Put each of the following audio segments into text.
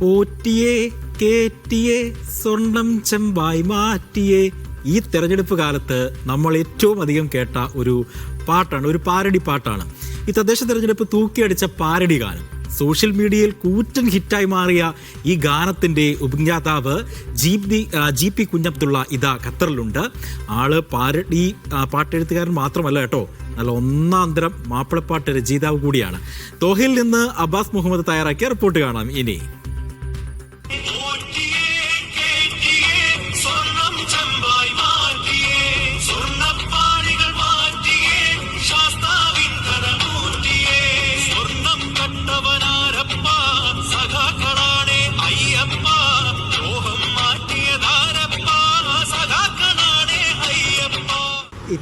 പോറ്റിയെ കേറ്റിയെ സ്വർണം ചെമ്പായി മാറ്റിയെ. ഈ തെരഞ്ഞെടുപ്പ് കാലത്ത് നമ്മൾ ഏറ്റവും അധികം കേട്ട ഒരു പാട്ടാണ് ഒരു പാരഡി പാട്ടാണ്. ഈ തദ്ദേശ തെരഞ്ഞെടുപ്പ് തൂക്കിയടിച്ച പാരഡി ഗാനം. സോഷ്യൽ മീഡിയയിൽ കൂറ്റൻ ഹിറ്റായി മാറിയ ഈ ഗാനത്തിന്റെ ഉപജ്ഞാതാവ് G B G P Kunhabdulla ഇതാ ഖത്തറിലുണ്ട്. ആൾ പാരഡി പാട്ടെഴുത്തുകാരൻ മാത്രമല്ല കേട്ടോ. നല്ല ഒന്നാന്തരം തരം മാപ്പിളപ്പാട്ട് രചയിതാവ് കൂടിയാണ്. ദോഹയിൽ നിന്ന് അബ്ബാസ് മുഹമ്മദ് തയ്യാറാക്കിയ റിപ്പോർട്ട് കാണാം ഇനി.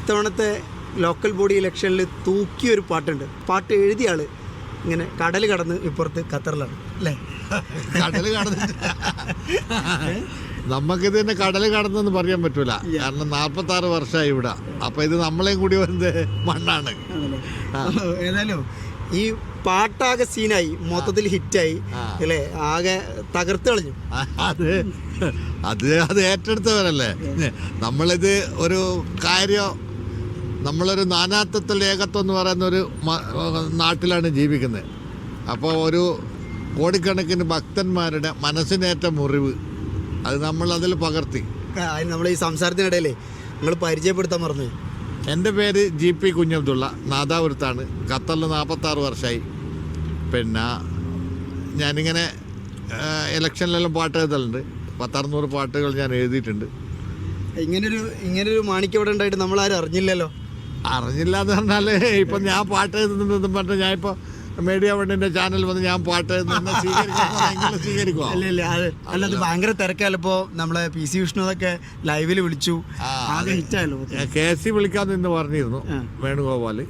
ഇത്തവണത്തെ ലോക്കൽ ബോഡി ഇലക്ഷനിൽ തൂക്കിയ ഒരു പാട്ടുണ്ട്. പാട്ട് എഴുതിയ ആൾ ഇങ്ങനെ കടൽ കടന്ന് ഇപ്പുറത്ത് ഖത്തറിലാണ്. അല്ലേ? കടൽ കടന്ന്. നമുക്കിത് തന്നെ കടൽ കടന്നെന്ന് പറയാൻ പറ്റൂല. കാരണം നാൽപ്പത്തി ആറ് വർഷമായി ഇവിടെ. അപ്പൊ ഇത് നമ്മളെയും കൂടി വരുന്നത് മണ്ണാണ്. ഏതായാലും ഈ പാട്ടാകെ സീനായി മൊത്തത്തിൽ ഹിറ്റായി അല്ലേ? ആകെ തകർത്ത് കളഞ്ഞു. അത് അത് അത് ഏറ്റെടുത്തവരല്ലേ? നമ്മളിത് ഒരു കാര്യം നമ്മളൊരു നാനാത്വത്തിൽ ഏകത്വം എന്ന് പറയുന്ന ഒരു നാട്ടിലാണ് ജീവിക്കുന്നത്. അപ്പോൾ ഒരു കോടിക്കണക്കിന് ഭക്തന്മാരുടെ മനസ്സിനേറ്റ മുറിവ് അത് നമ്മൾ അതിൽ പകർത്തി നമ്മൾ ഈ സംസാരത്തിനിടയിലേ നിങ്ങൾ പരിചയപ്പെടുത്താൻ പറഞ്ഞു എന്റെ പേര് ജി പി കുഞ്ഞബ്ദുള്ള നാദാപുരത്താണ്. ഖത്തറിൽ നാൽപ്പത്താറ് വർഷമായി പിന്നെ ഞാനിങ്ങനെ ഇലക്ഷനിലെല്ലാം പാട്ട് എഴുതലുണ്ട്. പത്തറുന്നൂറ് പാട്ടുകൾ ഞാൻ എഴുതിയിട്ടുണ്ട്. ഇങ്ങനൊരു ഇങ്ങനൊരു മാണിക്യം ഇവിടെ ഉണ്ടായിട്ട് നമ്മൾ ആരും അറിഞ്ഞില്ലല്ലോ. അറിഞ്ഞില്ല എന്ന് പറഞ്ഞാൽ ഇപ്പം ഞാൻ പാട്ട് എഴുതുന്നതെന്ന് പറഞ്ഞാൽ ഞാൻ ഇപ്പോൾ മീഡിയ വണ്ണിന്റെ ചാനൽ വന്ന് ഞാൻ പാട്ട് എഴുതുന്ന സ്വീകരിക്കുമോ സ്വീകരിക്കുമോ അല്ല ഇല്ല അത് അല്ല അത് ഭയങ്കര തിരക്കായാലിപ്പോ നമ്മളെ പി സി വിഷ്ണു അതൊക്കെ ലൈവിൽ വിളിച്ചു. കെ സി വിളിക്കാന്ന് ഇന്ന് പറഞ്ഞിരുന്നു. വേണുഗോപാൽ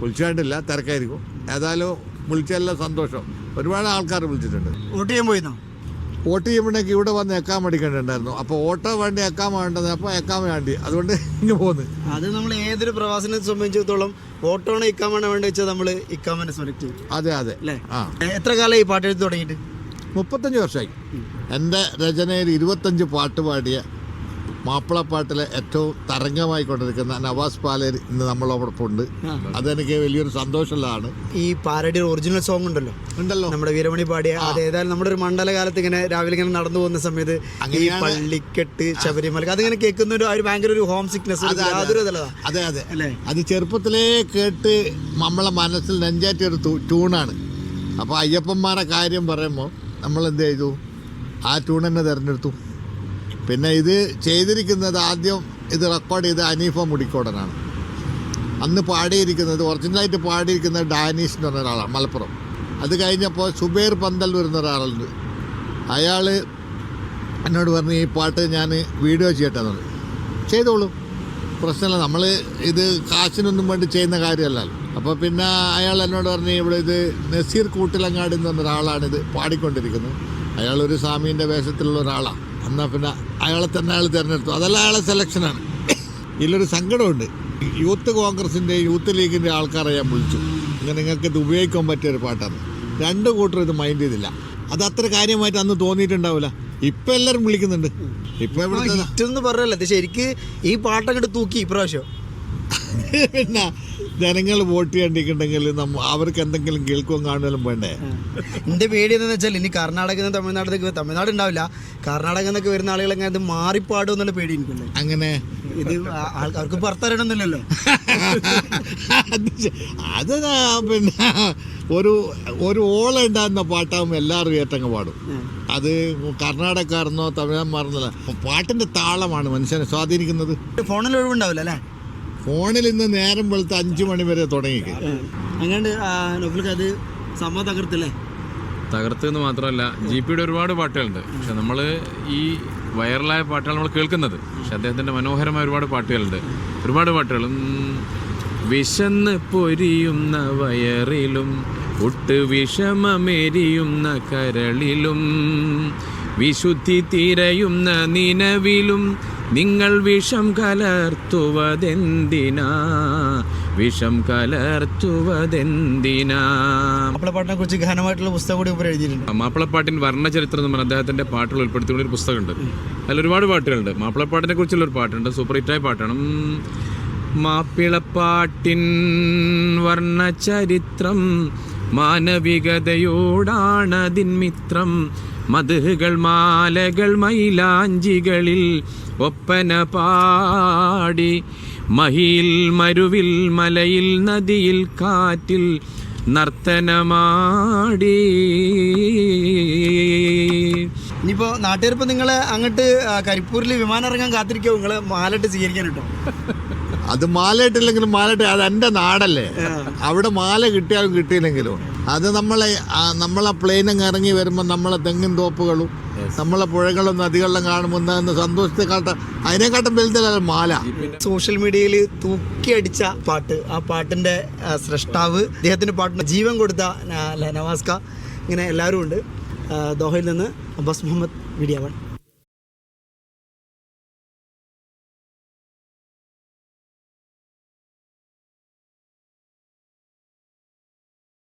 വിളിച്ചാണ്ടില്ല തിരക്കായിരിക്കും. ഏതായാലും വിളിച്ചല്ല സന്തോഷം. ഒരുപാട് ആൾക്കാർ വിളിച്ചിട്ടുണ്ട്. വോട്ട് ചെയ്യാൻ പോയിരുന്നോ? വോട്ട് ചെയ്യുമ്പോഴേക്ക് ഇവിടെ വന്ന് എക്കാൻ മേടിക്കേണ്ടിണ്ടായിരുന്നു അപ്പോൾ ഓട്ടോ വേണ്ടി എക്കാൻ വേണ്ടത് അപ്പോൾ എക്കാൻ വേണ്ടി. അതുകൊണ്ട് ഇങ്ങ് പോന്ന്. അത് നമ്മൾ ഏതൊരു പ്രവാസിനെ സംബന്ധിച്ചിടത്തോളം വോട്ടാണ് ഇക്കാമണ വേണ്ടി വെച്ചാൽ നമ്മൾ ഇക്കാമനെ സെലക്ട് ചെയ്യും അതെ അതെ. അല്ലേ? എത്ര കാലം ഈ പാട്ട് എഴുതി തുടങ്ങിയിട്ട്? മുപ്പത്തഞ്ച് വർഷമായി. എന്റെ രചനയിൽ ഇരുപത്തഞ്ച് പാട്ട് പാടിയ മാപ്പിളപ്പാട്ടിലെ ഏറ്റവും തരംഗമായി കൊണ്ടിരിക്കുന്ന നവാസ് പാലേർ ഇന്ന് നമ്മളോടൊപ്പം ഉണ്ട്. അതെനിക്ക് വലിയൊരു സന്തോഷമുള്ളതാണ്. ഈ പാരഡി ഒറിജിനൽ സോങ് ഉണ്ടല്ലോ. ഉണ്ടല്ലോ. നമ്മുടെ വീരമണി പാടിയ അത് ഏതായാലും നമ്മുടെ ഒരു മണ്ഡലകാലത്ത് ഇങ്ങനെ രാവിലെ ഇങ്ങനെ നടന്നു പോകുന്ന സമയത്ത് ഈ പള്ളിക്കെട്ട് ശബരിമല അതിങ്ങനെ കേൾക്കുന്ന ഒരു ഒരു ഭയങ്കര ഒരു ഹോം സിക്നസ് അതെ, അതെ. അല്ലേ? അത് ചെറുപ്പത്തിലേ കേട്ട് നമ്മളെ മനസ്സിൽ നെഞ്ചാറ്റിയ ഒരു ട്യൂണാണ് അപ്പോൾ അയ്യപ്പന്മാരെ കാര്യം പറയുമ്പോൾ നമ്മൾ എന്ത് ചെയ്തു? ആ ട്യൂൺ തന്നെ തിരഞ്ഞെടുത്തു. പിന്നെ ഇത് ചെയ്തിരിക്കുന്നത് ആദ്യം ഇത് റെക്കോർഡ് ചെയ്ത് അനീഫ മുടിക്കോടനാണ്. അന്ന് പാടിയിരിക്കുന്നത് ഒറിജിനലായിട്ട് പാടിയിരിക്കുന്നത് ഡാനീഷ് എന്ന് പറഞ്ഞ ഒരാളാണ് മലപ്പുറം. അത് കഴിഞ്ഞപ്പോൾ സുബേർ പന്തൽ വരുന്ന ഒരാളുണ്ട്. അയാൾ എന്നോട് പറഞ്ഞു ഈ പാട്ട് ഞാൻ വീഡിയോ ചെയ്യട്ടെ എന്ന് പറഞ്ഞു. ചെയ്തോളൂ. പ്രശ്നമില്ല നമ്മൾ ഇത് കാശിനൊന്നും വേണ്ടി ചെയ്യുന്ന കാര്യമല്ലല്ലോ അപ്പോൾ പിന്നെ അയാൾ എന്നോട് പറഞ്ഞു ഇവിടെ ഇത് നസീർ കൂട്ടിലങ്ങാടി എന്ന് പറഞ്ഞ ഒരാളാണിത് പാടിക്കൊണ്ടിരിക്കുന്നത്. അയാൾ ഒരു സ്വാമീന്റെ വേഷത്തിലുള്ള ഒരാളാണ് എന്നാൽ പിന്നെ അയാളെ തന്നെ അയാൾ തിരഞ്ഞെടുത്തു. അതല്ല അയാളെ സെലക്ഷനാണ് ഇതിലൊരു സങ്കടമുണ്ട്. യൂത്ത് കോൺഗ്രസിന്റെ യൂത്ത് ലീഗിന്റെ ആൾക്കാരെ ഞാൻ വിളിച്ചു. ഇങ്ങനെ നിങ്ങൾക്ക് ഇത് ഉപയോഗിക്കാൻ പറ്റിയ ഒരു പാട്ടാണ്. രണ്ട് കൂട്ടർ ഇത് മൈൻഡ് ചെയ്തില്ല. അത് അത്ര കാര്യമായിട്ട് അന്ന് തോന്നിയിട്ടുണ്ടാവില്ല. ഇപ്പം എല്ലാവരും വിളിക്കുന്നുണ്ട്. ഇപ്പം ഇവിടെ ഹിറ്റ് എന്ന് പറഞ്ഞല്ലോ. ഇത് ശരിക്ക് ഈ പാട്ടങ്ങോട്ട് തൂക്കി ഇപ്രാവശ്യം. പിന്നെ ജനങ്ങൾ വോട്ട് ചെയ്യണ്ടിട്ടുണ്ടെങ്കിൽ നമ്മ അവർക്ക് എന്തെങ്കിലും കേൾക്കുകയും കാണുകയും വേണ്ടേ? എന്റെ പേടി എന്താണെന്ന് വെച്ചാൽ ഇനി കർണാടകയിൽ നിന്ന് തമിഴ്നാട്ടിലേക്ക് തമിഴ്നാട് ഉണ്ടാവില്ല. കർണാടകയിൽ നിന്നൊക്കെ വരുന്ന ആളുകളെങ്ങനെ ഇത് മാറിപ്പാടും എന്നുള്ള പേടി എനിക്കുണ്ട്. അങ്ങനെ? ഇത് ആൾക്കാർക്ക് പുറത്തറിയണമെന്നില്ലല്ലോ അത് പിന്നെ ഒരു ഒരു ഓള ഉണ്ടാകുന്ന പാട്ടാകുമ്പോൾ എല്ലാവരും ഏറ്റങ്ങ് പാടും. അത് കർണാടകക്കാരെന്നോ തമിഴന്മാരെന്നല്ല പാട്ടിന്റെ താളമാണ് മനുഷ്യനെ സ്വാധീനിക്കുന്നത്. ഫോണിൽ ഒഴിവുണ്ടാവില്ല അല്ലേ? ഫോണിൽ ഇന്ന് നേരം വെളുത്ത് അഞ്ചു മണി വരെ തുടങ്ങി. അങ്ങനെ നൊഫിലേക്ക് അത് സമ്മ തകർത്തില്ലേ? തകർത്ത് എന്ന് മാത്രമല്ല ജി പിയുടെ ഒരുപാട് പാട്ടുകളുണ്ട്. പക്ഷെ നമ്മൾ ഈ വൈറലായ പാട്ടുകൾ നമ്മൾ കേൾക്കുന്നത്. പക്ഷെ അദ്ദേഹത്തിന്റെ മനോഹരമായ ഒരുപാട് പാട്ടുകളുണ്ട്. ഒരുപാട് പാട്ടുകളും വിശന്ന് പൊരിയുന്ന വയറിലും ഒട്ട് വിഷമമേരിയുന്ന കരളിലും വിശുദ്ധി തിരയുന്ന നിലവിലും നിങ്ങൾ വിഷം കലർത്തുവതെന്തിനാ? വിഷം കലർത്തുവതെന്തിനാ? മാപ്പിളപ്പാട്ടിനെ കുറിച്ച് ഗഹനമായിട്ടുള്ള പുസ്തകം കൂടി എഴുതിയിട്ടുണ്ട്. മാപ്പിളപ്പാട്ടിൻ വർണചരിത്രം എന്ന് പറഞ്ഞ അദ്ദേഹത്തിന്റെ പാട്ടുകൾ ഉൾപ്പെടുത്തിയുള്ള ഒരു പുസ്തകമുണ്ട്. അതിൽ ഒരുപാട് പാട്ടുകളുണ്ട്. മാപ്പിളപ്പാട്ടിനെ കുറിച്ചുള്ള ഒരു പാട്ടുണ്ട്. സൂപ്പർ ഹിറ്റായ പാട്ടാണ്. മാപ്പിളപ്പാട്ടിൻ മാപ്പിളപ്പാട്ടിൻ വർണചരിത്രം മാനവികതയോടാണതിൻ മിത്രം. മധുകൾ മാലകൾ മൈലാഞ്ചികളിൽ ഒപ്പന പാടി. മഹിയിൽ മരുവിൽ മലയിൽ നദിയിൽ കാറ്റിൽ നർത്തനമാടി. ഇനിയിപ്പോ നാട്ടുകാരിപ്പോ നിങ്ങളെ അങ്ങോട്ട് കരിപ്പൂരിൽ വിമാനം ഇറങ്ങാൻ കാത്തിരിക്കോ നിങ്ങൾ മാലിട്ട് സ്വീകരിക്കാൻ കേട്ടോ അത് മാലയിട്ടില്ലെങ്കിലും മാലയിട്ട് അത് എന്റെ നാടല്ലേ? അവിടെ മാല കിട്ടിയാലും കിട്ടിയില്ലെങ്കിലും. അത് നമ്മളെ നമ്മളെ പ്ലെയിനും ഇറങ്ങി വരുമ്പോൾ നമ്മളെ തെങ്ങിൻ തോപ്പുകളും നമ്മളെ പുഴകളും നദികളിലും കാണുമ്പോൾ ഉണ്ടാകുന്ന സന്തോഷത്തെ കാട്ട അതിനെക്കാട്ടും വലുതല്ല മാല. സോഷ്യൽ മീഡിയയിൽ തൂക്കിയടിച്ച പാട്ട് ആ പാട്ടിന്റെ സ്രഷ്ടാവ് അദ്ദേഹത്തിന്റെ പാട്ടിന് ജീവൻ കൊടുത്ത നവാസ്ക ഇങ്ങനെ എല്ലാവരും ഉണ്ട്. ദോഹയിൽ നിന്ന് അബ്ബാസ് മുഹമ്മദ് മീഡിയ വൺ.